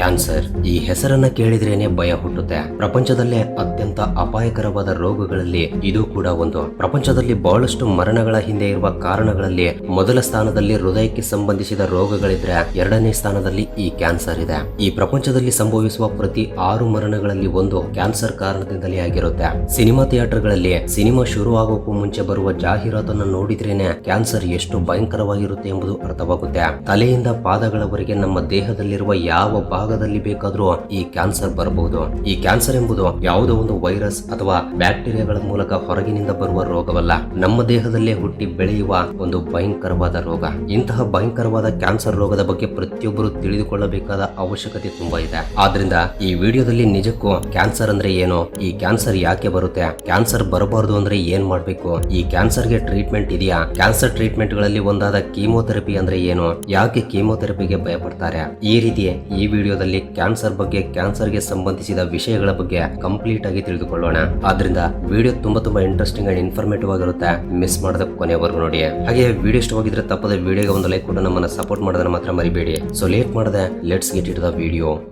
Cancer. ಈ ಹೆಸರನ್ನ ಕೇಳಿದ್ರೇನೆ ಭಯ ಹುಟ್ಟುತ್ತೆ. ಪ್ರಪಂಚದಲ್ಲೇ ಅತ್ಯಂತ ಅಪಾಯಕರವಾದ ರೋಗಗಳಲ್ಲಿ ಇದು ಕೂಡ ಒಂದು. ಪ್ರಪಂಚದಲ್ಲಿ ಬಹಳಷ್ಟು ಮರಣಗಳ ಹಿಂದೆ ಇರುವ ಕಾರಣಗಳಲ್ಲಿ ಮೊದಲ ಸ್ಥಾನದಲ್ಲಿ ಹೃದಯಕ್ಕೆ ಸಂಬಂಧಿಸಿದ ರೋಗಗಳಿದ್ರೆ ಎರಡನೇ ಸ್ಥಾನದಲ್ಲಿ ಈ ಕ್ಯಾನ್ಸರ್ ಇದೆ. ಈ ಪ್ರಪಂಚದಲ್ಲಿ ಸಂಭವಿಸುವ ಪ್ರತಿ ಆರು ಮರಣಗಳಲ್ಲಿ ಒಂದು ಕ್ಯಾನ್ಸರ್ ಕಾರಣದಿಂದಲೇ ಆಗಿರುತ್ತೆ. ಸಿನಿಮಾ ಥಿಯೇಟರ್ಗಳಲ್ಲಿ ಸಿನಿಮಾ ಶುರು ಆಗೋಕ್ಕೂ ಮುಂಚೆ ಬರುವ ಜಾಹೀರಾತನ್ನು ನೋಡಿದ್ರೇನೆ ಕ್ಯಾನ್ಸರ್ ಎಷ್ಟು ಭಯಂಕರವಾಗಿರುತ್ತೆ ಎಂಬುದು ಅರ್ಥವಾಗುತ್ತೆ. ತಲೆಯಿಂದ ಪಾದಗಳವರೆಗೆ ನಮ್ಮ ದೇಹದಲ್ಲಿರುವ ಯಾವ ಭಾಗದಲ್ಲಿ ಬೇಕಾದರೂ ಈ ಕ್ಯಾನ್ಸರ್ ಬರಬಹುದು. ಈ ಕ್ಯಾನ್ಸರ್ ಎಂಬುದು ಯಾವುದೋ ಒಂದು ವೈರಸ್ ಅಥವಾ ಬ್ಯಾಕ್ಟೀರಿಯಾಗಳ ಮೂಲಕ ಹೊರಗಿನಿಂದ ಬರುವ ರೋಗವಲ್ಲ. ನಮ್ಮ ದೇಹದಲ್ಲೇ ಹುಟ್ಟಿ ಬೆಳೆಯುವ ಒಂದು ಭಯಂಕರವಾದ ರೋಗ. ಇಂತಹ ಭಯಂಕರವಾದ ಕ್ಯಾನ್ಸರ್ ರೋಗದ ಬಗ್ಗೆ ಪ್ರತಿಯೊಬ್ಬರು ತಿಳಿದುಕೊಳ್ಳಬೇಕಾದ ಅವಶ್ಯಕತೆ ತುಂಬಾ ಇದೆ. ಆದ್ರಿಂದ ಈ ವಿಡಿಯೋದಲ್ಲಿ ನಿಜಕ್ಕೂ ಕ್ಯಾನ್ಸರ್ ಅಂದ್ರೆ ಏನು? ಈ ಕ್ಯಾನ್ಸರ್ ಯಾಕೆ ಬರುತ್ತೆ? ಕ್ಯಾನ್ಸರ್ ಬರಬಾರದು ಅಂದ್ರೆ ಏನ್ ಮಾಡ್ಬೇಕು? ಈ ಕ್ಯಾನ್ಸರ್ಗೆ ಟ್ರೀಟ್ಮೆಂಟ್ ಇದೆಯಾ? ಕ್ಯಾನ್ಸರ್ ಟ್ರೀಟ್ಮೆಂಟ್ಗಳಲ್ಲಿ ಒಂದಾದ ಕೀಮೋಥೆರಪಿ ಅಂದ್ರೆ ಏನು? ಯಾಕೆ ಕೀಮೋಥೆರಪಿಗೆ ಭಯಪಡ್ತಾರೆ? ಈ ರೀತಿ ಈ ವಿಡಿಯೋದಲ್ಲಿ ಕ್ಯಾನ್ಸರ್ ಬಗ್ಗೆ, ಕ್ಯಾನ್ಸರ್ಗೆ ಸಂಬಂಧಿಸಿದ ವಿಷಯಗಳ ಬಗ್ಗೆ ಕಂಪ್ಲೀಟ್ ಆಗಿ ತಿಳಿದುಕೊಳ್ಳೋಣ. ಆದ್ರಿಂದ ವಿಡಿಯೋ ತುಂಬಾ ತುಂಬಾ ಇಂಟ್ರೆಸ್ಟಿಂಗ್ ಅಂಡ್ ಇನ್ಫಾರ್ಮೇಟಿವ್ ಆಗಿರುತ್ತೆ. ಮಿಸ್ ಮಾಡದ ಕೊನೆವರೆಗೂ ನೋಡಿ. ಹಾಗೆ ವಿಡಿಯೋ ಇಷ್ಟವಾಗಿದ್ರೆ ತಪ್ಪದೆ ವಿಡಿಯೋಗೆ ಒಂದು ಲೈಕ್ ಕೂಡ ನಮ್ಮನ್ನ ಸಪೋರ್ಟ್ ಮಾಡೋದನ್ನ ಮಾತ್ರ ಮರಿಬೇಡಿ. ಸೊ ಲೇಟ್ ಮಾಡದೆ let's get it the video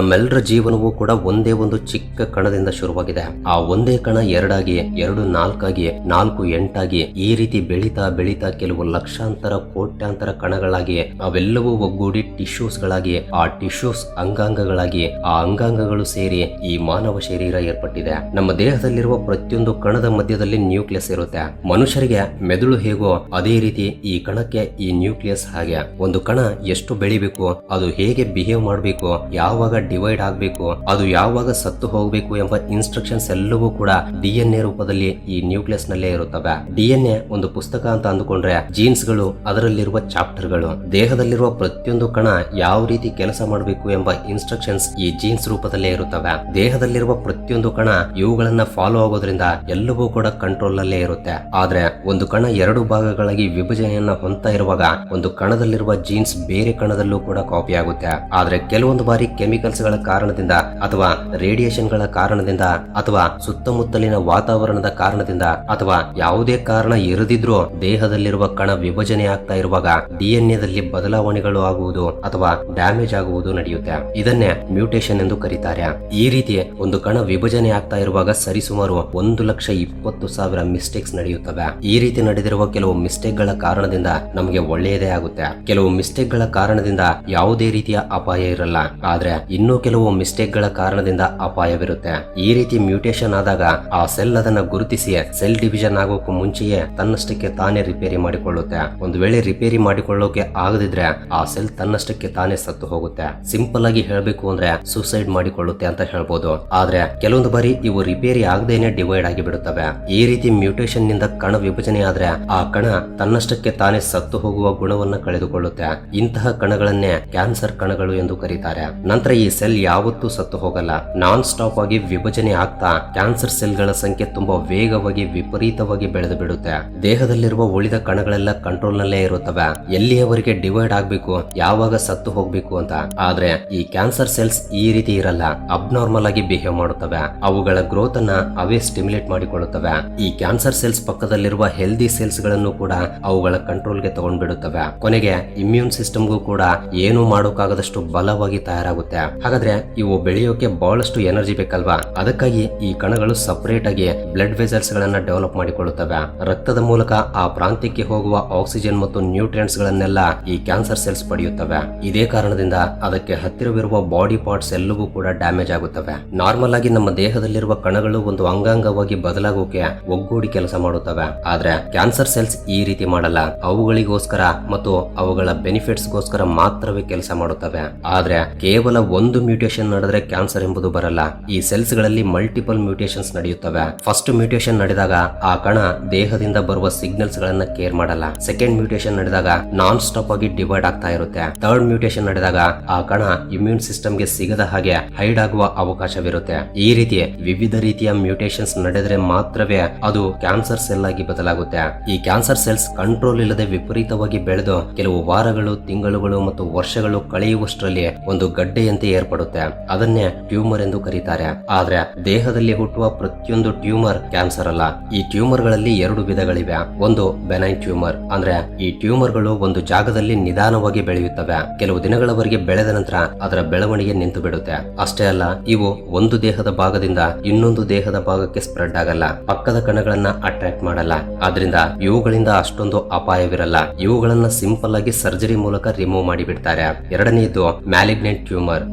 ನಮ್ಮೆಲ್ಲರ ಜೀವನವೂ ಕೂಡ ಒಂದೇ ಒಂದು ಚಿಕ್ಕ ಕಣದಿಂದ ಶುರುವಾಗಿದೆ. ಆ ಒಂದೇ ಕಣ ಎರಡಾಗಿ ಎರಡು ನಾಲ್ಕಾಗಿ ನಾಲ್ಕು ಎಂಟಾಗಿ ಈ ರೀತಿ ಬೆಳೀತಾ ಬೆಳೀತಾ ಕೆಲವು ಲಕ್ಷಾಂತರ, ಕೋಟ್ಯಾಂತರ ಕಣಗಳಾಗಿ ಅವೆಲ್ಲವೂ ಒಗ್ಗೂಡಿ ಟಿಶ್ಯೂಸ್ ಗಳಾಗಿ ಆ ಟಿಶ್ಯೂಸ್ ಅಂಗಾಂಗಗಳಾಗಿ ಆ ಅಂಗಾಂಗಗಳು ಸೇರಿ ಈ ಮಾನವ ಶರೀರ ಏರ್ಪಟ್ಟಿದೆ. ನಮ್ಮ ದೇಹದಲ್ಲಿರುವ ಪ್ರತಿಯೊಂದು ಕಣದ ಮಧ್ಯದಲ್ಲಿ ನ್ಯೂಕ್ಲಿಯಸ್ ಇರುತ್ತೆ. ಮನುಷ್ಯರಿಗೆ ಮೆದುಳು ಹೇಗೋ ಅದೇ ರೀತಿ ಈ ಕಣಕ್ಕೆ ಈ ನ್ಯೂಕ್ಲಿಯಸ್ ಹಾಗೆ. ಒಂದು ಕಣ ಎಷ್ಟು ಬೆಳಿಬೇಕು, ಅದು ಹೇಗೆ ಬಿಹೇವ್ ಮಾಡಬೇಕು, ಯಾವಾಗ ಡಿವೈಡ್ ಆಗಬೇಕು, ಅದು ಯಾವಾಗ ಸತ್ತು ಹೋಗಬೇಕು ಎಂಬ ಇನ್ಸ್ಟ್ರಕ್ಷನ್ಸ್ ಎಲ್ಲವೂ ಕೂಡ ಡಿಎನ್ಎ ರೂಪದಲ್ಲಿ ಈ ನ್ಯೂಕ್ಲಿಯಸ್ ನಲ್ಲೇ ಇರುತ್ತವೆ. ಡಿಎನ್ಎ ಒಂದು ಪುಸ್ತಕ ಅಂತ ಅಂದುಕೊಂಡ್ರೆ ಜೀನ್ಸ್ಗಳು ಅದರಲ್ಲಿರುವ ಚಾಪ್ಟರ್ಗಳು. ದೇಹದಲ್ಲಿರುವ ಪ್ರತಿಯೊಂದು ಕಣ ಯಾವ ರೀತಿ ಕೆಲಸ ಮಾಡಬೇಕು ಎಂಬ ಇನ್ಸ್ಟ್ರಕ್ಷನ್ಸ್ ಈ ಜೀನ್ಸ್ ರೂಪದಲ್ಲೇ ಇರುತ್ತವೆ. ದೇಹದಲ್ಲಿರುವ ಪ್ರತಿಯೊಂದು ಕಣ ಇವುಗಳನ್ನ ಫಾಲೋ ಆಗೋದ್ರಿಂದ ಎಲ್ಲವೂ ಕೂಡ ಕಂಟ್ರೋಲ್ ನಲ್ಲೇ ಇರುತ್ತೆ. ಆದ್ರೆ ಒಂದು ಕಣ ಎರಡು ಭಾಗಗಳಾಗಿ ವಿಭಜನೆಯನ್ನ ಹೊಂತಾ ಇರುವಾಗ ಒಂದು ಕಣದಲ್ಲಿರುವ ಜೀನ್ಸ್ ಬೇರೆ ಕಣದಲ್ಲೂ ಕೂಡ ಕಾಪಿ ಆಗುತ್ತೆ. ಆದ್ರೆ ಕೆಲವೊಂದು ಬಾರಿ ಕೆಮಿಕಲ್ಸ್ ಗಳ ಕಾರಣದಿಂದ ಅಥವಾ ರೇಡಿಯೇಷನ್ಗಳ ಕಾರಣದಿಂದ ಅಥವಾ ಸುತ್ತಮುತ್ತಲಿನ ವಾತಾವರಣದ ಕಾರಣದಿಂದ ಅಥವಾ ಯಾವುದೇ ಕಾರಣ ಇರದಿದ್ರೂ ದೇಹದಲ್ಲಿರುವ ಕಣ ವಿಭಜನೆ ಆಗ್ತಾ ಇರುವಾಗ ಡಿಎನ್ಎದಲ್ಲಿ ಬದಲಾವಣೆಗಳು ಆಗುವುದು ಅಥವಾ ಡ್ಯಾಮೇಜ್ ಆಗುವುದು ನಡೆಯುತ್ತೆ. ಇದನ್ನೇ ಮ್ಯೂಟೇಶನ್ ಎಂದು ಕರೀತಾರೆ. ಈ ರೀತಿ ಒಂದು ಕಣ ವಿಭಜನೆ ಆಗ್ತಾ ಇರುವಾಗ ಸರಿಸುಮಾರು ಒಂದು ಲಕ್ಷ ಇಪ್ಪತ್ತು ಸಾವಿರ ಮಿಸ್ಟೇಕ್ಸ್ ನಡೆಯುತ್ತವೆ. ಈ ರೀತಿ ನಡೆದಿರುವ ಕೆಲವು ಮಿಸ್ಟೇಕ್ಗಳ ಕಾರಣದಿಂದ ನಮಗೆ ಒಳ್ಳೆಯದೇ ಆಗುತ್ತೆ. ಕೆಲವು ಮಿಸ್ಟೇಕ್ಗಳ ಕಾರಣದಿಂದ ಯಾವುದೇ ರೀತಿಯ ಅಪಾಯ ಇರಲ್ಲ. ಆದ್ರೆ ಇನ್ನೂ ಕೆಲವು ಮಿಸ್ಟೇಕ್ಗಳ ಕಾರಣದಿಂದ ಅಪಾಯವಿರುತ್ತೆ. ಈ ರೀತಿ ಮ್ಯೂಟೇಶನ್ ಆದಾಗ ಆ ಸೆಲ್ ಅದನ್ನ ಗುರುತಿಸಿ ಸೆಲ್ ಡಿವಿಷನ್ ಆಗೋಕ್ಕೂ ಮುಂಚೆಯೇ ತನ್ನಷ್ಟಕ್ಕೆ ತಾನೇ ರಿಪೇರಿ ಮಾಡಿಕೊಳ್ಳುತ್ತೆ. ಒಂದು ವೇಳೆ ರಿಪೇರಿ ಮಾಡಿಕೊಳ್ಳೋಕೆ ಆಗದಿದ್ರೆ ಆ ಸೆಲ್ ತನ್ನಷ್ಟಕ್ಕೆ ತಾನೇ ಸತ್ತು ಹೋಗುತ್ತೆ. ಸಿಂಪಲ್ ಆಗಿ ಹೇಳಬೇಕು ಅಂದ್ರೆ ಸೂಸೈಡ್ ಮಾಡಿಕೊಳ್ಳುತ್ತೆ ಅಂತ ಹೇಳ್ಬೋದು. ಆದ್ರೆ ಕೆಲವೊಂದು ಬಾರಿ ಇವು ರಿಪೇರಿ ಆಗದೇನೆ ಡಿವೈಡ್ ಆಗಿ ಬಿಡುತ್ತವೆ ಈ ರೀತಿ ಮ್ಯೂಟೇಶನ್ನಿಂದ ಕಣ ವಿಭಜನೆ ಆದ್ರೆ ಆ ಕಣ ತನ್ನಷ್ಟಕ್ಕೆ ತಾನೇ ಸತ್ತು ಹೋಗುವ ಗುಣವನ್ನ ಕಳೆದುಕೊಳ್ಳುತ್ತೆ. ಇಂತಹ ಕಣಗಳನ್ನೇ ಕ್ಯಾನ್ಸರ್ ಕಣಗಳು ಎಂದು ಕರೀತಾರೆ. ನಂತರ ಈ ಸೆಲ್ ಯಾವತ್ತೂ ಸತ್ತು ಹೋಗಲ್ಲ. ನಾನ್ ಸ್ಟಾಪ್ ಆಗಿ ವಿಭಜನೆ ಆಗ್ತಾ ಕ್ಯಾನ್ಸರ್ ಸೆಲ್ಗಳ ಸಂಖ್ಯೆ ತುಂಬಾ ವೇಗವಾಗಿ ವಿಪರೀತವಾಗಿ ಬೆಳೆದು ಬಿಡುತ್ತೆ. ದೇಹದಲ್ಲಿರುವ ಉಳಿದ ಕಣಗಳೆಲ್ಲ ಕಂಟ್ರೋಲ್ ನಲ್ಲೇ ಇರುತ್ತವೆ. ಎಲ್ಲಿಯವರೆಗೆ ಡಿವೈಡ್ ಆಗ್ಬೇಕು, ಯಾವಾಗ ಸತ್ತು ಹೋಗ್ಬೇಕು ಅಂತ. ಆದ್ರೆ ಈ ಕ್ಯಾನ್ಸರ್ ಸೆಲ್ಸ್ ಈ ರೀತಿ ಇರಲ್ಲ. ಅಬ್ನಾರ್ಮಲ್ ಆಗಿ ಬಿಹೇವ್ ಮಾಡುತ್ತವೆ. ಅವುಗಳ ಗ್ರೋತ್ ಅನ್ನ ಅವೇ ಸ್ಟಿಮ್ಯುಲೇಟ್ ಮಾಡಿಕೊಳ್ಳುತ್ತವೆ. ಈ ಕ್ಯಾನ್ಸರ್ ಸೆಲ್ಸ್ ಪಕ್ಕದಲ್ಲಿರುವ ಹೆಲ್ದಿ ಸೆಲ್ಸ್ಗಳನ್ನು ಕೂಡ ಅವುಗಳ ಕಂಟ್ರೋಲ್ಗೆ ತಗೊಂಡ್ಬಿಡುತ್ತವೆ. ಕೊನೆಗೆ ಇಮ್ಯೂನ್ ಸಿಸ್ಟಮ್ಗೂ ಕೂಡ ಏನು ಮಾಡೋಕ್ಕಾಗದಷ್ಟು ಬಲವಾಗಿ ತಯಾರಾಗುತ್ತೆ. ಹಾಗಾದ್ರೆ ಇವು ಬೆಳೆಯೋಕೆ ಬಹಳಷ್ಟು ಎನರ್ಜಿ ಬೇಕಲ್ವಾ? ಅದಕ್ಕಾಗಿ ಈ ಕಣಗಳು ಸಪರೇಟ್ ಆಗಿ ಬ್ಲಡ್ ವೆಸಲ್ಸ್ ಗಳನ್ನ ಡೆವಲಪ್ ಮಾಡಿಕೊಳ್ಳುತ್ತವೆ. ರಕ್ತದ ಮೂಲಕ ಆ ಪ್ರಾಂತ್ಯಕ್ಕೆ ಹೋಗುವ ಆಕ್ಸಿಜನ್ ಮತ್ತು ನ್ಯೂಟ್ರಿಯೆಂಟ್ಸ್ ಗಳನ್ನೆಲ್ಲ ಈ ಕ್ಯಾನ್ಸರ್ ಸೆಲ್ಸ್ ಪಡೆಯುತ್ತವೆ. ಇದೇ ಕಾರಣದಿಂದ ಅದಕ್ಕೆ ಹತ್ತಿರವಿರುವ ಬಾಡಿ ಪಾರ್ಟ್ಸ್ ಎಲ್ಲವೂ ಕೂಡ ಡ್ಯಾಮೇಜ್ ಆಗುತ್ತವೆ. ನಾರ್ಮಲ್ ಆಗಿ ನಮ್ಮ ದೇಹದಲ್ಲಿರುವ ಕಣಗಳು ಒಂದು ಅಂಗಾಂಗವಾಗಿ ಬದಲಾಗೋಕೆ ಒಗ್ಗೂಡಿ ಕೆಲಸ ಮಾಡುತ್ತವೆ. ಆದ್ರೆ ಕ್ಯಾನ್ಸರ್ ಸೆಲ್ಸ್ ಈ ರೀತಿ ಮಾಡಲ್ಲ. ಅವುಗಳಿಗೋಸ್ಕರ ಮತ್ತು ಅವುಗಳ ಬೆನಿಫಿಟ್ಸ್ ಗೋಸ್ಕರ ಮಾತ್ರವೇ ಕೆಲಸ ಮಾಡುತ್ತವೆ. ಆದ್ರೆ ಕೇವಲ ಒಂದು ಮ್ಯೂಟೇಶನ್ ನಡೆದ್ರೆ ಕ್ಯಾನ್ಸರ್ ಎಂಬುದು ಬರಲ್ಲ. ಈ ಸೆಲ್ಸ್ಗಳಲ್ಲಿ ಮಲ್ಟಿಪಲ್ ಮ್ಯೂಟೇಷನ್ಸ್ ನಡೆಯುತ್ತವೆ. ಫಸ್ಟ್ ಮ್ಯೂಟೇಷನ್ ನಡೆದಾಗ ಆ ಕಣ ದೇಹದಿಂದ ಬರುವ ಸಿಗ್ನಲ್ಸ್ ಗಳನ್ನ ಕೇರ್ ಮಾಡಲ್ಲ. ಸೆಕೆಂಡ್ ಮ್ಯೂಟೇಷನ್ ನಡೆದಾಗ ನಾನ್ ಸ್ಟಾಪ್ ಆಗಿ ಡಿವೈಡ್ ಆಗ್ತಾ ಇರುತ್ತೆ. ಥರ್ಡ್ ಮ್ಯೂಟೇಷನ್ ನಡೆದಾಗ ಆ ಕಣ ಇಮ್ಯೂನ್ ಸಿಸ್ಟಮ್ಗೆ ಸಿಗದ ಹಾಗೆ ಹೈಡ್ ಆಗುವ ಅವಕಾಶವಿರುತ್ತೆ. ಈ ರೀತಿ ವಿವಿಧ ರೀತಿಯ ಮ್ಯೂಟೇಶನ್ಸ್ ನಡೆದ್ರೆ ಮಾತ್ರವೇ ಅದು ಕ್ಯಾನ್ಸರ್ ಸೆಲ್ ಆಗಿ ಬದಲಾಗುತ್ತೆ. ಈ ಕ್ಯಾನ್ಸರ್ ಸೆಲ್ಸ್ ಕಂಟ್ರೋಲ್ ಇಲ್ಲದೆ ವಿಪರೀತವಾಗಿ ಬೆಳೆದು ಕೆಲವು ವಾರಗಳು, ತಿಂಗಳುಗಳು ಮತ್ತು ವರ್ಷಗಳು ಕಳೆಯುವಷ್ಟರಲ್ಲಿ ಒಂದು ಗಡ್ಡೆಯಂತೆ ಏರ್ಪಡುತ್ತೆ ಅದನ್ನೇ ಟ್ಯೂಮರ್ ಎಂದು ಕರೀತಾರೆ. ಆದ್ರೆ ದೇಹದಲ್ಲಿ ಹುಟ್ಟುವ ಪ್ರತಿಯೊಂದು ಟ್ಯೂಮರ್ ಕ್ಯಾನ್ಸರ್ ಅಲ್ಲ. ಈ ಟ್ಯೂಮರ್ಗಳಲ್ಲಿ ಎರಡು ವಿಧಗಳಿವೆ. ಒಂದು ಬೆನೈನ್ ಟ್ಯೂಮರ್. ಅಂದ್ರೆ ಈ ಟ್ಯೂಮರ್ಗಳು ಒಂದು ಜಾಗದಲ್ಲಿ ನಿಧಾನವಾಗಿ ಬೆಳೆಯುತ್ತವೆ. ಕೆಲವು ದಿನಗಳವರೆಗೆ ಬೆಳೆದ ನಂತರ ಅದರ ಬೆಳವಣಿಗೆ ನಿಂತು ಬಿಡುತ್ತೆ ಅಷ್ಟೇ ಅಲ್ಲ, ಇವು ಒಂದು ದೇಹದ ಭಾಗದಿಂದ ಇನ್ನೊಂದು ದೇಹದ ಭಾಗಕ್ಕೆ ಸ್ಪ್ರೆಡ್ ಆಗಲ್ಲ. ಪಕ್ಕದ ಕಣಗಳನ್ನ ಅಟ್ರಾಕ್ಟ್ ಮಾಡಲ್ಲ. ಆದ್ರಿಂದ ಇವುಗಳಿಂದ ಅಷ್ಟೊಂದು ಅಪಾಯವಿರಲ್ಲ. ಇವುಗಳನ್ನ ಸಿಂಪಲ್ ಆಗಿ ಸರ್ಜರಿ ಮೂಲಕ ರಿಮೂವ್ ಮಾಡಿಬಿಡ್ತಾರೆ. ಎರಡನೆಯದು ಮ್ಯಾಲಿಗ್ನೆಂಟ್ ಟ್ಯೂಮರ್.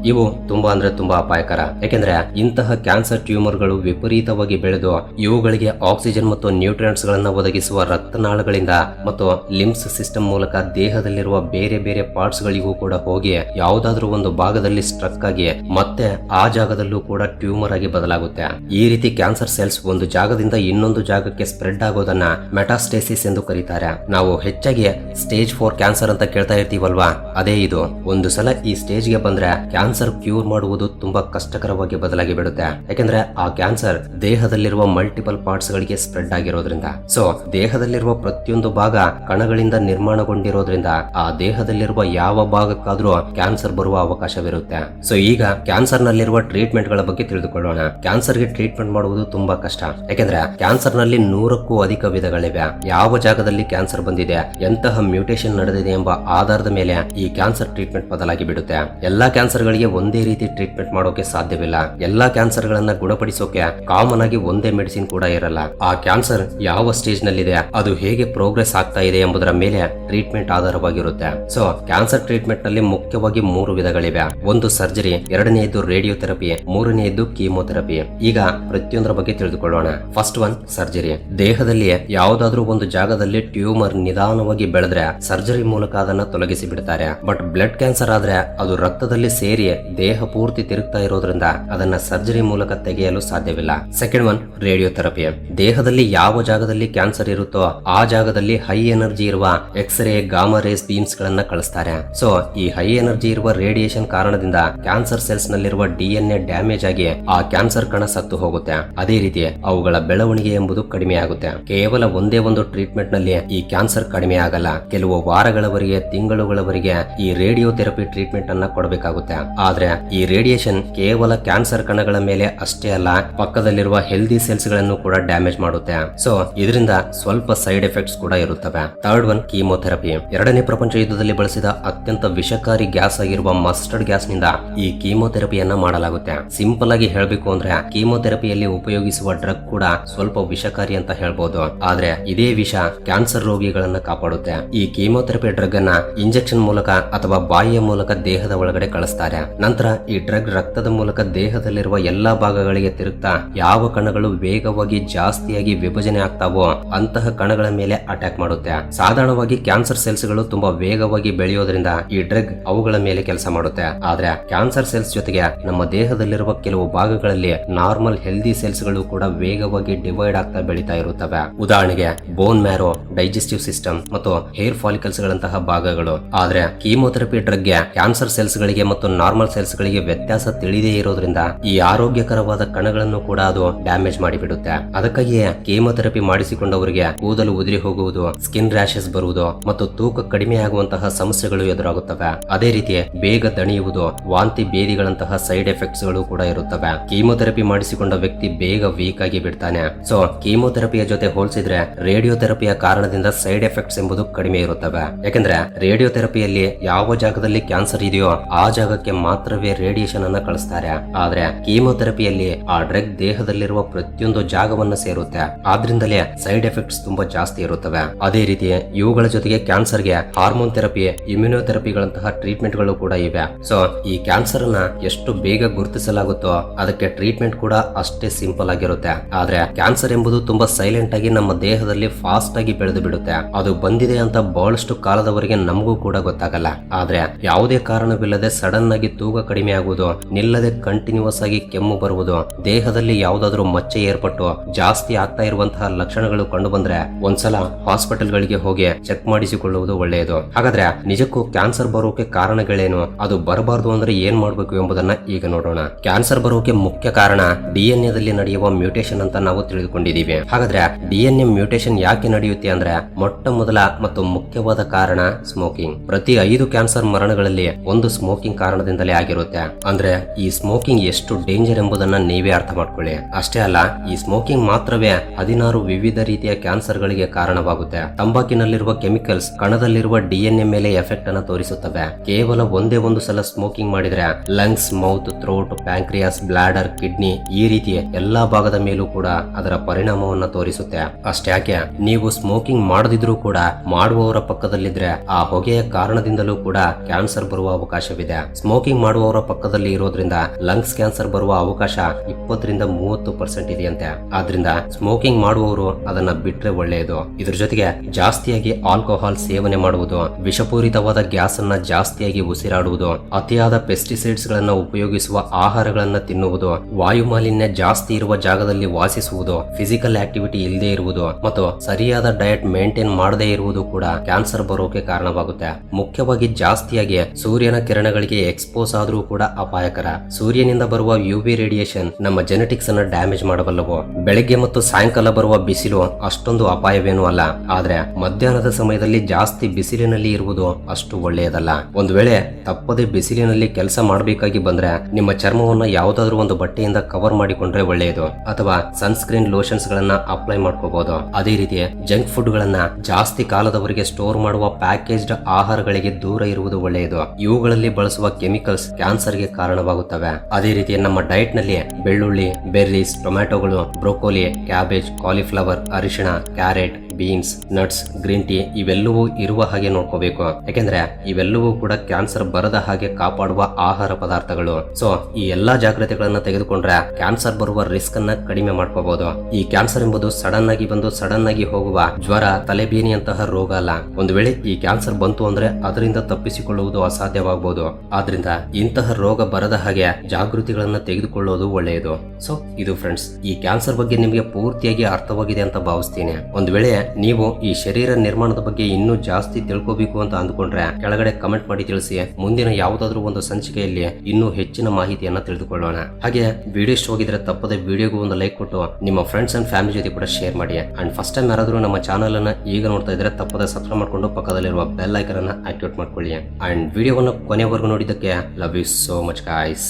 ತುಂಬಾ ಅಂದ್ರೆ ತುಂಬಾ ಅಪಾಯಕರ. ಯಾಕೆಂದ್ರೆ ಇಂತಹ ಕ್ಯಾನ್ಸರ್ ಟ್ಯೂಮರ್ಗಳು ವಿಪರೀತವಾಗಿ ಬೆಳೆದು ಇವುಗಳಿಗೆ ಆಕ್ಸಿಜನ್ ಮತ್ತು ನ್ಯೂಟ್ರಿಯೆಂಟ್ಸ್ ಗಳನ್ನ ಒದಗಿಸುವ ರಕ್ತನಾಳಗಳಿಂದ ಮತ್ತು ಲಿಮ್ಸ್ ಸಿಸ್ಟಮ್ ಮೂಲಕ ದೇಹದಲ್ಲಿರುವ ಬೇರೆ ಬೇರೆ ಪಾರ್ಟ್ಸ್ ಗಳಿಗೂ ಕೂಡ ಹೋಗಿ ಯಾವುದಾದ್ರೂ ಒಂದು ಭಾಗದಲ್ಲಿ ಸ್ಟ್ರಕ್ ಆಗಿ ಮತ್ತೆ ಆ ಜಾಗದಲ್ಲೂ ಕೂಡ ಟ್ಯೂಮರ್ ಆಗಿ ಬದಲಾಗುತ್ತೆ. ಈ ರೀತಿ ಕ್ಯಾನ್ಸರ್ ಸೆಲ್ಸ್ ಒಂದು ಜಾಗದಿಂದ ಇನ್ನೊಂದು ಜಾಗಕ್ಕೆ ಸ್ಪ್ರೆಡ್ ಆಗೋದನ್ನ ಮೆಟಾಸ್ಟೇಸಿಸ್ ಎಂದು ಕರೀತಾರೆ. ನಾವು ಹೆಚ್ಚಾಗಿ ಸ್ಟೇಜ್ ಫೋರ್ ಕ್ಯಾನ್ಸರ್ ಅಂತ ಕೇಳ್ತಾ ಇರ್ತೀವಲ್ವಾ? ಅದೇ ಇದು. ಒಂದು ಸಲ ಈ ಸ್ಟೇಜ್ಗೆ ಬಂದ್ರೆ ಕ್ಯಾನ್ಸರ್ ಕ್ಯೂರ್ ಮಾಡುವುದು ತುಂಬಾ ಕಷ್ಟಕರವಾಗಿ ಬದಲಾಗಿ ಬಿಡುತ್ತೆ. ಯಾಕೆಂದ್ರೆ ಆ ಕ್ಯಾನ್ಸರ್ ದೇಹದಲ್ಲಿರುವ ಮಲ್ಟಿಪಲ್ ಪಾರ್ಟ್ಸ್ ಗಳಿಗೆ ಸ್ಪ್ರೆಡ್ ಆಗಿರೋದ್ರಿಂದ. ಸೊ ದೇಹದಲ್ಲಿರುವ ಪ್ರತಿಯೊಂದು ಭಾಗ ಕಣಗಳಿಂದ ನಿರ್ಮಾಣಗೊಂಡಿರೋದ್ರಿಂದ ಆ ದೇಹದಲ್ಲಿರುವ ಯಾವ ಭಾಗಕ್ಕಾದ್ರೂ ಕ್ಯಾನ್ಸರ್ ಬರುವ ಅವಕಾಶವಿರುತ್ತೆ. ಸೊ ಈಗ ಕ್ಯಾನ್ಸರ್ ನಲ್ಲಿರುವ ಟ್ರೀಟ್ಮೆಂಟ್ಗಳ ಬಗ್ಗೆ ತಿಳಿದುಕೊಳ್ಳೋಣ. ಕ್ಯಾನ್ಸರ್ಗೆ ಟ್ರೀಟ್ಮೆಂಟ್ ಮಾಡುವುದು ತುಂಬಾ ಕಷ್ಟ. ಯಾಕೆಂದ್ರೆ ಕ್ಯಾನ್ಸರ್ನಲ್ಲಿ ನೂರಕ್ಕೂ ಅಧಿಕ ವಿಧಗಳಿವೆ. ಯಾವ ಜಾಗದಲ್ಲಿ ಕ್ಯಾನ್ಸರ್ ಬಂದಿದೆ, ಎಂತಹ ಮ್ಯೂಟೇಶನ್ ನಡೆದಿದೆ ಎಂಬ ಆಧಾರದ ಮೇಲೆ ಈ ಕ್ಯಾನ್ಸರ್ ಟ್ರೀಟ್ಮೆಂಟ್ ಬದಲಾಗಿ ಬಿಡುತ್ತೆ. ಎಲ್ಲಾ ಕ್ಯಾನ್ಸರ್ ಗಳಿಗೆ ಒಂದೇ ರೀತಿ ಟ್ರೀಟ್ಮೆಂಟ್ ಮಾಡೋಕೆ ಸಾಧ್ಯವಿಲ್ಲ. ಎಲ್ಲಾ ಕ್ಯಾನ್ಸರ್ ಗಳನ್ನ ಗುಣಪಡಿಸೋಕೆ ಕಾಮನ್ ಆಗಿ ಒಂದೇ ಮೆಡಿಸಿನ್ ಕೂಡ ಇರಲ್ಲ. ಆ ಕ್ಯಾನ್ಸರ್ ಯಾವ ಸ್ಟೇಜ್ ನಲ್ಲಿದೆ ಅದು ಹೇಗೆ ಪ್ರೋಗ್ರೆಸ್ ಆಗ್ತಾ ಇದೆ ಎಂಬುದರ ಮೇಲೆ ಟ್ರೀಟ್ಮೆಂಟ್ ಆಧಾರವಾಗಿರುತ್ತೆ. ಸೊ ಕ್ಯಾನ್ಸರ್ ಟ್ರೀಟ್ಮೆಂಟ್ನಲ್ಲಿ ಮುಖ್ಯವಾಗಿ ಮೂರು ವಿಧಗಳಿವೆ. ಒಂದು ಸರ್ಜರಿ ಎರಡನೆಯದು ರೇಡಿಯೋಥೆರಪಿ ಮೂರನೆಯದು ಕೀಮೋಥೆರಪಿ ಈಗ ಪ್ರತಿಯೊಂದರ ಬಗ್ಗೆ ತಿಳಿದುಕೊಳ್ಳೋಣ. First one surgery. ದೇಹದಲ್ಲಿ ಯಾವುದಾದ್ರೂ ಒಂದು ಜಾಗದಲ್ಲಿ ಟ್ಯೂಮರ್ ನಿಧಾನವಾಗಿ ಬೆಳೆದ್ರೆ ಸರ್ಜರಿ ಮೂಲಕ ಅದನ್ನ ತೊಲಗಿಸಿ ಬಿಡ್ತಾರೆ ಬಟ್ ಬ್ಲಡ್ ಕ್ಯಾನ್ಸರ್ ಆದ್ರೆ ಅದು ರಕ್ತದಲ್ಲಿ ಸೇರಿ ದೇಹ ಪೂರ್ತಿ ತಿರುಗ್ತಾ ಇರೋದ್ರಿಂದ ಅದನ್ನ ಸರ್ಜರಿ ಮೂಲಕ ತೆಗೆಯಲು ಸಾಧ್ಯವಿಲ್ಲ. Second one, radiotherapy. ದೇಹದಲ್ಲಿ ಯಾವ ಜಾಗದಲ್ಲಿ ಕ್ಯಾನ್ಸರ್ ಇರುತ್ತೋ ಆ ಜಾಗದಲ್ಲಿ ಹೈ ಎನರ್ಜಿ ಇರುವ x ray gamma rays beams ಗಳನ್ನ ಕಳಿಸ್ತಾರೆ. ಸೊ, ಈ ಹೈ ಎನರ್ಜಿ ಇರುವ ರೇಡಿಯೇಷನ್ ಕಾರಣದಿಂದ ಕ್ಯಾನ್ಸರ್ ಸೆಲ್ಸ್ ನಲ್ಲಿರುವ ಡಿಎನ್ಎ ಡ್ಯಾಮೇಜ್ ಆಗಿ ಆ ಕ್ಯಾನ್ಸರ್ ಕಣ ಸತ್ತು ಹೋಗುತ್ತೆ. ಅದೇ ರೀತಿ ಅವುಗಳ ಬೆಳವಣಿಗೆ ಎಂಬುದು ಕಡಿಮೆ ಆಗುತ್ತೆ. ಕೇವಲ ಒಂದೇ ಒಂದು ಟ್ರೀಟ್ಮೆಂಟ್ನಲ್ಲಿ ಈ ಕ್ಯಾನ್ಸರ್ ಕಡಿಮೆ ಆಗಲ್ಲ. ಕೆಲವು ವಾರಗಳವರೆಗೆ, ತಿಂಗಳುಗಳವರೆಗೆ ಈ ರೇಡಿಯೋಥೆರಪಿ ಟ್ರೀಟ್ಮೆಂಟ್ ಅನ್ನ ಕೊಡಬೇಕಾಗುತ್ತೆ ಆದ್ರೆ ಈ ರೇಡಿಯೇಷನ್ ಕೇವಲ ಕ್ಯಾನ್ಸರ್ ಕಣಗಳ ಮೇಲೆ ಅಷ್ಟೇ ಅಲ್ಲ, ಪಕ್ಕದಲ್ಲಿರುವ ಹೆಲ್ದಿ ಸೆಲ್ಸ್ಗಳನ್ನು ಕೂಡ ಡ್ಯಾಮೇಜ್ ಮಾಡುತ್ತೆ. ಸೊ ಇದರಿಂದ ಸ್ವಲ್ಪ ಸೈಡ್ ಎಫೆಕ್ಟ್ಸ್ ಕೂಡ ಇರುತ್ತವೆ. ಥರ್ಡ್ ಒನ್ ಕೀಮೋಥೆರಪಿ ಎರಡನೇ ಪ್ರಪಂಚ ಯುದ್ಧದಲ್ಲಿ ಬಳಸಿದ ಅತ್ಯಂತ ವಿಷಕಾರಿ ಗ್ಯಾಸ್ ಆಗಿರುವ ಮಸ್ಟರ್ಡ್ ಗ್ಯಾಸ್ನಿಂದ ಈ ಕೀಮೋಥೆರಪಿಯನ್ನ ಮಾಡಲಾಗುತ್ತೆ. ಸಿಂಪಲ್ ಆಗಿ ಹೇಳಬೇಕು ಅಂದ್ರೆ ಕೀಮೋಥೆರಪಿಯಲ್ಲಿ ಉಪಯೋಗಿಸುವ ಡ್ರಗ್ ಕೂಡ ಸ್ವಲ್ಪ ವಿಷಕಾರಿ ಅಂತ ಹೇಳ್ಬೋದು. ಆದ್ರೆ ಇದೇ ವಿಷ ಕ್ಯಾನ್ಸರ್ ರೋಗಿಗಳನ್ನ ಕಾಪಾಡುತ್ತೆ. ಈ ಕೀಮೋಥೆರಪಿ ಡ್ರಗ್ ಅನ್ನ ಇಂಜೆಕ್ಷನ್ ಮೂಲಕ ಅಥವಾ ಬಾಯಿಯ ಮೂಲಕ ದೇಹದ ಒಳಗಡೆ ಕಳಿಸ್ತಾರೆ. ನಂತರ ಈ ಡ್ರಗ್ ರಕ್ತದ ಮೂಲಕ ದೇಹದಲ್ಲಿರುವ ಎಲ್ಲಾ ಭಾಗಗಳಿಗೆ ತಿರುಗ್ತಾ ಯಾವ ಕಣಗಳು ವೇಗವಾಗಿ ಜಾಸ್ತಿಯಾಗಿ ವಿಭಜನೆ ಆಗ್ತಾವೋ ಅಂತಹ ಕಣಗಳ ಮೇಲೆ ಅಟ್ಯಾಕ್ ಮಾಡುತ್ತೆ. ಸಾಧಾರಣವಾಗಿ ಕ್ಯಾನ್ಸರ್ ಸೆಲ್ಸ್ಗಳು ತುಂಬಾ ವೇಗವಾಗಿ ಬೆಳೆಯೋದ್ರಿಂದ ಈ ಡ್ರಗ್ ಅವುಗಳ ಮೇಲೆ ಕೆಲಸ ಮಾಡುತ್ತೆ. ಆದ್ರೆ ಕ್ಯಾನ್ಸರ್ ಸೆಲ್ಸ್ ಜೊತೆಗೆ ನಮ್ಮ ದೇಹದಲ್ಲಿರುವ ಕೆಲವು ಭಾಗಗಳಲ್ಲಿ ನಾರ್ಮಲ್ ಹೆಲ್ದಿ ಸೆಲ್ಸ್ಗಳು ಕೂಡ ವೇಗವಾಗಿ ಡಿವೈಡ್ ಆಗ್ತಾ ಬೆಳೀತಾ ಇರುತ್ತವೆ. ಉದಾಹರಣೆಗೆ ಬೋನ್ ಮ್ಯಾರೋ ಡೈಜೆಸ್ಟಿವ್ ಸಿಸ್ಟಮ್ ಮತ್ತು ಹೇರ್ ಫಾಲಿಕಲ್ಸ್ ಗಳಂತಹ ಭಾಗಗಳು. ಆದ್ರೆ ಕೀಮೋಥೆರಪಿ ಡ್ರಗ್ಗೆ ಕ್ಯಾನ್ಸರ್ ಸೆಲ್ಸ್ ಗಳಿಗೆ ಮತ್ತು ನಾರ್ಮಲ್ ಸೆಲ್ಸ್ ಗಳಿಗೆ ವ್ಯತ್ಯಾಸ ತಿಳಿದೇ ಇರೋದ್ರಿಂದ ಈ ಆರೋಗ್ಯಕರವಾದ ಕಣಗಳನ್ನು ಕೂಡ ಅದು ಡ್ಯಾಮೇಜ್ ಮಾಡಿಬಿಡುತ್ತೆ. ಅದಕ್ಕಾಗಿಯೇ ಕೀಮೋಥೆರಪಿ ಮಾಡಿಸಿಕೊಂಡವರಿಗೆ ಕೂದಲು ಉದುರಿ ಹೋಗುವುದು, ಸ್ಕಿನ್ ರ್ಯಾಶಸ್ ಬರುವುದು ಮತ್ತು ತೂಕ ಕಡಿಮೆ ಆಗುವಂತಹ ಸಮಸ್ಯೆಗಳು ಎದುರಾಗುತ್ತವೆ. ಅದೇ ರೀತಿ ಬೇಗ ದಣಿಯುವುದು, ವಾಂತಿ ಬೇದಿಗಳಂತಹ ಸೈಡ್ ಎಫೆಕ್ಟ್ಸ್ಗಳು ಕೂಡ ಇರುತ್ತವೆ. ಕೀಮೋಥೆರಪಿ ಮಾಡಿಸಿಕೊಂಡ ವ್ಯಕ್ತಿ ಬೇಗ ವೀಕ್ ಆಗಿ ಬಿಡ್ತಾನೆ. ಸೊ, ಕೀಮೋಥೆರಪಿಯ ಜೊತೆ ಹೋಲಿಸಿದ್ರೆ ರೇಡಿಯೋಥೆರಪಿಯ ಕಾರಣದಿಂದ ಸೈಡ್ ಎಫೆಕ್ಟ್ಸ್ ಎಂಬುದು ಕಡಿಮೆ ಇರುತ್ತವೆ. ಯಾಕಂದ್ರೆ ರೇಡಿಯೋಥೆರಪಿಯಲ್ಲಿ ಯಾವ ಜಾಗದಲ್ಲಿ ಕ್ಯಾನ್ಸರ್ ಇದೆಯೋ ಆ ಜಾಗಕ್ಕೆ ಮಾತ್ರವೇ ರೇಡಿಯೇಷನ್ ಅನ್ನ ಕಳಿಸ್ತಾರೆ. ಆದ್ರೆ ಕೀಮೋಥೆರಪಿಯಲ್ಲಿ ಆ ಡ್ರಗ್ ದೇಹದಲ್ಲಿರುವ ಪ್ರತಿಯೊಂದು ಜಾಗವನ್ನ ಸೇರುತ್ತೆ. ಆದ್ರಿಂದಲೇ ಸೈಡ್ ಎಫೆಕ್ಟ್ಸ್ ತುಂಬಾ ಜಾಸ್ತಿ ಇರುತ್ತವೆ. ಅದೇ ರೀತಿ ಇವುಗಳ ಜೊತೆಗೆ ಕ್ಯಾನ್ಸರ್ಗೆ ಹಾರ್ಮೋನ್ ಥೆರಪಿ, ಇಮ್ಯುನೋಥೆರಪಿಗಳಂತಹ ಟ್ರೀಟ್ಮೆಂಟ್ಗಳು ಕೂಡ ಇವೆ. ಸೊ ಈ ಕ್ಯಾನ್ಸರ್ ಅನ್ನ ಎಷ್ಟು ಬೇಗ ಗುರುತಿಸಲಾಗುತ್ತೋ ಅದಕ್ಕೆ ಟ್ರೀಟ್ಮೆಂಟ್ ಕೂಡ ಅಷ್ಟೇ ಸಿಂಪಲ್ ಆಗಿರುತ್ತೆ. ಆದ್ರೆ ಕ್ಯಾನ್ಸರ್ ಎಂಬುದು ತುಂಬಾ ಸೈಲೆಂಟ್ ಆಗಿ ನಮ್ಮ ದೇಹದಲ್ಲಿ ಫಾಸ್ಟ್ ಆಗಿ ಬೆಳೆದು ಬಿಡುತ್ತೆ. ಅದು ಬಂದಿದೆ ಅಂತ ಬಹಳಷ್ಟು ಕಾಲದವರೆಗೆ ನಮಗೂ ಕೂಡ ಗೊತ್ತಾಗಲ್ಲ. ಆದ್ರೆ ಯಾವುದೇ ಕಾರಣವಿಲ್ಲದೆ ಸಡನ್ ಆಗಿ ಕಡಿಮೆ ಆಗುವುದು ನಿಲ್ಲದೆ ಕಂಟಿನ್ಯೂಸ್ ಆಗಿ ಕೆಮ್ಮು ಬರುವುದು. ದೇಹದಲ್ಲಿ ಯಾವುದಾದ್ರೂ ಮಚ್ಚೆ ಏರ್ಪಟ್ಟು ಜಾಸ್ತಿ ಆಗ್ತಾ ಇರುವಂತಹ ಲಕ್ಷಣಗಳು ಕಂಡು ಬಂದ್ರೆ ಒಂದ್ಸಲ ಹಾಸ್ಪಿಟಲ್ ಗಳಿಗೆ ಹೋಗಿ ಚೆಕ್ ಮಾಡಿಸಿಕೊಳ್ಳುವುದು ಒಳ್ಳೆಯದು. ಹಾಗಾದ್ರೆ ನಿಜಕ್ಕೂ ಕ್ಯಾನ್ಸರ್ ಬರೋಕೆ ಕಾರಣಗಳೇನು? ಅದು ಬರಬಾರದು ಅಂದ್ರೆ ಏನ್ ಮಾಡಬೇಕು ಎಂಬುದನ್ನ ಈಗ ನೋಡೋಣ. ಕ್ಯಾನ್ಸರ್ ಬರೋಕೆ ಮುಖ್ಯ ಕಾರಣ ಡಿಎನ್ಎದಲ್ಲಿ ನಡೆಯುವ ಮ್ಯೂಟೇಶನ್ ಅಂತ ನಾವು ತಿಳಿದುಕೊಂಡಿದ್ದೀವಿ. ಹಾಗಾದ್ರೆ ಡಿಎನ್ಎ ಮ್ಯೂಟೇಶನ್ ಯಾಕೆ ನಡೆಯುತ್ತೆ ಅಂದ್ರೆ ಮೊಟ್ಟ ಮೊದಲ ಮತ್ತು ಮುಖ್ಯವಾದ ಕಾರಣ ಸ್ಮೋಕಿಂಗ್ ಪ್ರತಿ ಐದು ಕ್ಯಾನ್ಸರ್ ಮರಣಗಳಲ್ಲಿ ಒಂದು ಸ್ಮೋಕಿಂಗ್ ಕಾರಣದಿಂದಲೇ ಆಗಿರುತ್ತೆ. ಅಂದ್ರೆ ಈ ಸ್ಮೋಕಿಂಗ್ ಎಷ್ಟು ಡೇಂಜರ್ ಎಂಬುದನ್ನ ನೀವೇ ಅರ್ಥ ಮಾಡ್ಕೊಳ್ಳಿ. ಅಷ್ಟೇ ಅಲ್ಲ, ಈ ಸ್ಮೋಕಿಂಗ್ ಮಾತ್ರವೇ ಹದಿನಾರು ವಿವಿಧ ರೀತಿಯ ಕ್ಯಾನ್ಸರ್ ಗಳಿಗೆ ಕಾರಣವಾಗುತ್ತೆ. ತಂಬಾಕಿನಲ್ಲಿರುವ ಕೆಮಿಕಲ್ಸ್ ಕಣದಲ್ಲಿರುವ ಡಿಎನ್ಎ ಮೇಲೆ ಎಫೆಕ್ಟ್ ಅನ್ನ ತೋರಿಸುತ್ತವೆ. ಕೇವಲ ಒಂದೇ ಒಂದು ಸಲ ಸ್ಮೋಕಿಂಗ್ ಮಾಡಿದ್ರೆ lungs mouth throat pancreas bladder kidney ಈ ರೀತಿ ಎಲ್ಲಾ ಭಾಗದ ಮೇಲೂ ಕೂಡ ಅದರ ಪರಿಣಾಮವನ್ನ ತೋರಿಸುತ್ತೆ. ಅಷ್ಟ್ಯಾಕೆ ನೀವು ಸ್ಮೋಕಿಂಗ್ ಮಾಡದಿದ್ರೂ ಕೂಡ ಮಾಡುವವರ ಪಕ್ಕದಲ್ಲಿದ್ರೆ ಆ ಹೊಗೆಯ ಕಾರಣದಿಂದಲೂ ಕೂಡ ಕ್ಯಾನ್ಸರ್ ಬರುವ ಅವಕಾಶವಿದೆ. ಸ್ಮೋಕಿಂಗ್ ಮಾಡುವವರ ಪಕ್ಕದಲ್ಲಿ ಇರೋದ್ರಿಂದ ಲಂಗ್ಸ್ ಕ್ಯಾನ್ಸರ್ ಬರುವ ಅವಕಾಶ ಇಪ್ಪತ್ತರಿಂದ ಮೂವತ್ತು ಪರ್ಸೆಂಟ್ ಇದೆಯಂತೆ. ಆದ್ರಿಂದ ಸ್ಮೋಕಿಂಗ್ ಮಾಡುವವರು ಅದನ್ನ ಬಿಟ್ರೆ ಒಳ್ಳೆಯದು ಇದ್ರ ಜೊತೆಗೆ ಜಾಸ್ತಿಯಾಗಿ ಆಲ್ಕೋಹಾಲ್ ಸೇವನೆ ಮಾಡುವುದು, ವಿಷಪೂರಿತವಾದ ಗ್ಯಾಸ್ ಅನ್ನ ಜಾಸ್ತಿಯಾಗಿ ಉಸಿರಾಡುವುದು, ಅತಿಯಾದ ಪೆಸ್ಟಿಸೈಡ್ಸ್ ಗಳನ್ನ ಉಪಯೋಗಿಸುವ ಆಹಾರಗಳನ್ನ ತಿನ್ನುವುದು ವಾಯು ಮಾಲಿನ್ಯ ಜಾಸ್ತಿ ಇರುವ ಜಾಗದಲ್ಲಿ ವಾಸಿಸುವುದು ಫಿಸಿಕಲ್ ಆಕ್ಟಿವಿಟಿ ಇಲ್ಲದೆ ಇರುವುದು ಮತ್ತು ಸರಿಯಾದ ಡಯಟ್ ಮೇಂಟೈನ್ ಮಾಡದೇ ಇರುವುದು ಕೂಡ ಕ್ಯಾನ್ಸರ್ ಬರೋಕೆ ಕಾರಣವಾಗುತ್ತೆ. ಮುಖ್ಯವಾಗಿ ಜಾಸ್ತಿಯಾಗಿ ಸೂರ್ಯನ ಕಿರಣಗಳಿಗೆ ಎಕ್ಸ್ಪೋಸ್ ಆದ್ರೂ ಕೂಡ ಅಪಾಯಕರ. ಸೂರ್ಯನಿಂದ ಬರುವ ಯುವಿ ರೇಡಿಯೇಷನ್ ನಮ್ಮ ಜೆನೆಟಿಕ್ಸ್ ಅನ್ನ ಡ್ಯಾಮೇಜ್ ಮಾಡಬಲ್ಲವು? ಬೆಳಿಗ್ಗೆ ಮತ್ತು ಸಾಯಂಕಾಲ ಬರುವ ಬಿಸಿಲು ಅಷ್ಟೊಂದು ಅಪಾಯವೇನೂ ಅಲ್ಲ. ಆದ್ರೆ ಮಧ್ಯಾಹ್ನದ ಸಮಯದಲ್ಲಿ ಜಾಸ್ತಿ ಬಿಸಿಲಿನಲ್ಲಿ ಇರುವುದು ಅಷ್ಟು ಒಳ್ಳೆಯದಲ್ಲ. ಒಂದು ವೇಳೆ ತಪ್ಪದೆ ಬಿಸಿಲಿನಲ್ಲಿ ಕೆಲಸ ಮಾಡಬೇಕಾಗಿ ಬಂದ್ರೆ ನಿಮ್ಮ ಚರ್ಮವನ್ನು ಯಾವುದಾದ್ರೂ ಒಂದು ಬಟ್ಟೆಯಿಂದ ಕವರ್ ಮಾಡಿಕೊಂಡ್ರೆ ಒಳ್ಳೆಯದು. ಅಥವಾ ಸನ್ಸ್ಕ್ರೀನ್ ಲೋಷನ್ಸ್ ಗಳನ್ನ ಅಪ್ಲೈ ಮಾಡ್ಕೋಬಹುದು ಅದೇ ರೀತಿ ಜಂಕ್ ಫುಡ್ ಗಳನ್ನ ಜಾಸ್ತಿ ಕಾಲದವರೆಗೆ ಸ್ಟೋರ್ ಮಾಡುವ ಪ್ಯಾಕೇಜ್ಡ್ ಆಹಾರಗಳಿಗೆ ದೂರ ಇರುವುದು ಒಳ್ಳೆಯದು. ಇವುಗಳಲ್ಲಿ ಬಳಸುವ ಕೆಮಿಕಲ್ಸ್ ಕ್ಯಾನ್ಸರ್ಗೆ ಕಾರಣವಾಗುತ್ತವೆ. ಅದೇ ರೀತಿ ನಮ್ಮ ಡಯಟ್ನಲ್ಲಿ ಬೆಳ್ಳುಳ್ಳಿ ಬೆರ್ರೀಸ್ ಟೊಮ್ಯಾಟೊಗಳು ಬ್ರೋಕೋಲಿ ಕ್ಯಾಬೇಜ್ ಕಾಲಿಫ್ಲವರ್ ಅರಿಶಿಣ carrot beans, nuts, green tea ಇವೆಲ್ಲವೂ ಇರುವ ಹಾಗೆ ನೋಡ್ಕೋಬೇಕು. ಯಾಕೆಂದ್ರೆ ಇವೆಲ್ಲವೂ ಕೂಡ ಕ್ಯಾನ್ಸರ್ ಬರದ ಹಾಗೆ ಕಾಪಾಡುವ ಆಹಾರ ಪದಾರ್ಥಗಳು. ಸೊ ಈ ಎಲ್ಲಾ ಜಾಗ್ರತೆಗಳನ್ನ ತೆಗೆದುಕೊಂಡ್ರೆ ಕ್ಯಾನ್ಸರ್ ಬರುವ ರಿಸ್ಕ್ ಅನ್ನ ಕಡಿಮೆ ಮಾಡ್ಕೋಬಹುದು ಈ ಕ್ಯಾನ್ಸರ್ ಎಂಬುದು ಸಡನ್ ಆಗಿ ಬಂದು ಸಡನ್ ಆಗಿ ಹೋಗುವ ಜ್ವರ ತಲೆಬೇನಿಯಂತಹ ರೋಗ ಅಲ್ಲ. ಒಂದು ವೇಳೆ ಈ ಕ್ಯಾನ್ಸರ್ ಬಂತು ಅಂದ್ರೆ ಅದರಿಂದ ತಪ್ಪಿಸಿಕೊಳ್ಳುವುದು ಅಸಾಧ್ಯವಾಗಬಹುದು ಆದ್ರಿಂದ ಇಂತಹ ರೋಗ ಬರದ ಹಾಗೆ ಜಾಗೃತಿಗಳನ್ನ ತೆಗೆದುಕೊಳ್ಳೋದು ಒಳ್ಳೆಯದು. ಸೊ ಇದು ಫ್ರೆಂಡ್ಸ್ ಈ ಕ್ಯಾನ್ಸರ್ ಬಗ್ಗೆ ನಿಮಗೆ ಪೂರ್ತಿಯಾಗಿ ಅರ್ಥವಾಗಿದೆ ಅಂತ ಭಾವಿಸ್ತೀನಿ. ಒಂದು ವೇಳೆ ನೀವು ಈ ಶರೀರ ನಿರ್ಮಾಣದ ಬಗ್ಗೆ ಇನ್ನೂ ಜಾಸ್ತಿ ತಿಳ್ಕೋಬೇಕು ಅಂತ ಅಂದ್ಕೊಂಡ್ರೆ ಕೆಳಗಡೆ ಕಮೆಂಟ್ ಮಾಡಿ ತಿಳಿಸಿ. ಮುಂದಿನ ಯಾವುದಾದ್ರೂ ಒಂದು ಸಂಚಿಕೆಯಲ್ಲಿ ಇನ್ನೂ ಹೆಚ್ಚಿನ ಮಾಹಿತಿಯನ್ನ ತಿಳಿದುಕೊಳ್ಳೋಣ. ಹಾಗೆ ವಿಡಿಯೋ ಇಷ್ಟ ಹೋಗಿದ್ರೆ ತಪ್ಪದೆ ವಿಡಿಯೋಗೂ ಒಂದು ಲೈಕ್ ಕೊಟ್ಟು ನಿಮ್ಮ ಫ್ರೆಂಡ್ಸ್ ಅಂಡ್ ಫ್ಯಾಮಿಲಿ ಜೊತೆ ಕೂಡ ಶೇರ್ ಮಾಡಿ. ಅಂಡ್ ಫಸ್ಟ್ ಟೈಮ್ ಯಾರಾದ್ರೂ ನಮ್ಮ ಚಾನಲ್ ಅನ್ನ ಈಗ ನೋಡ್ತಾ ಇದ್ರೆ ತಪ್ಪದೆ ಸಬ್ಸ್ಕ್ರೈಬ್ ಮಾಡ್ಕೊಂಡು ಪಕ್ಕದಲ್ಲಿರುವ ಬೆಲ್ ಐಕನ್ ಅನ್ನ ಆಕ್ಟಿವೇಟ್ ಮಾಡ್ಕೊಳ್ಳಿ. ಅಂಡ್ ವಿಡಿಯೋವನ್ನು ಕೊನೆವರೆಗೂ ನೋಡಿದ್ದಕ್ಕೆ love you so much guys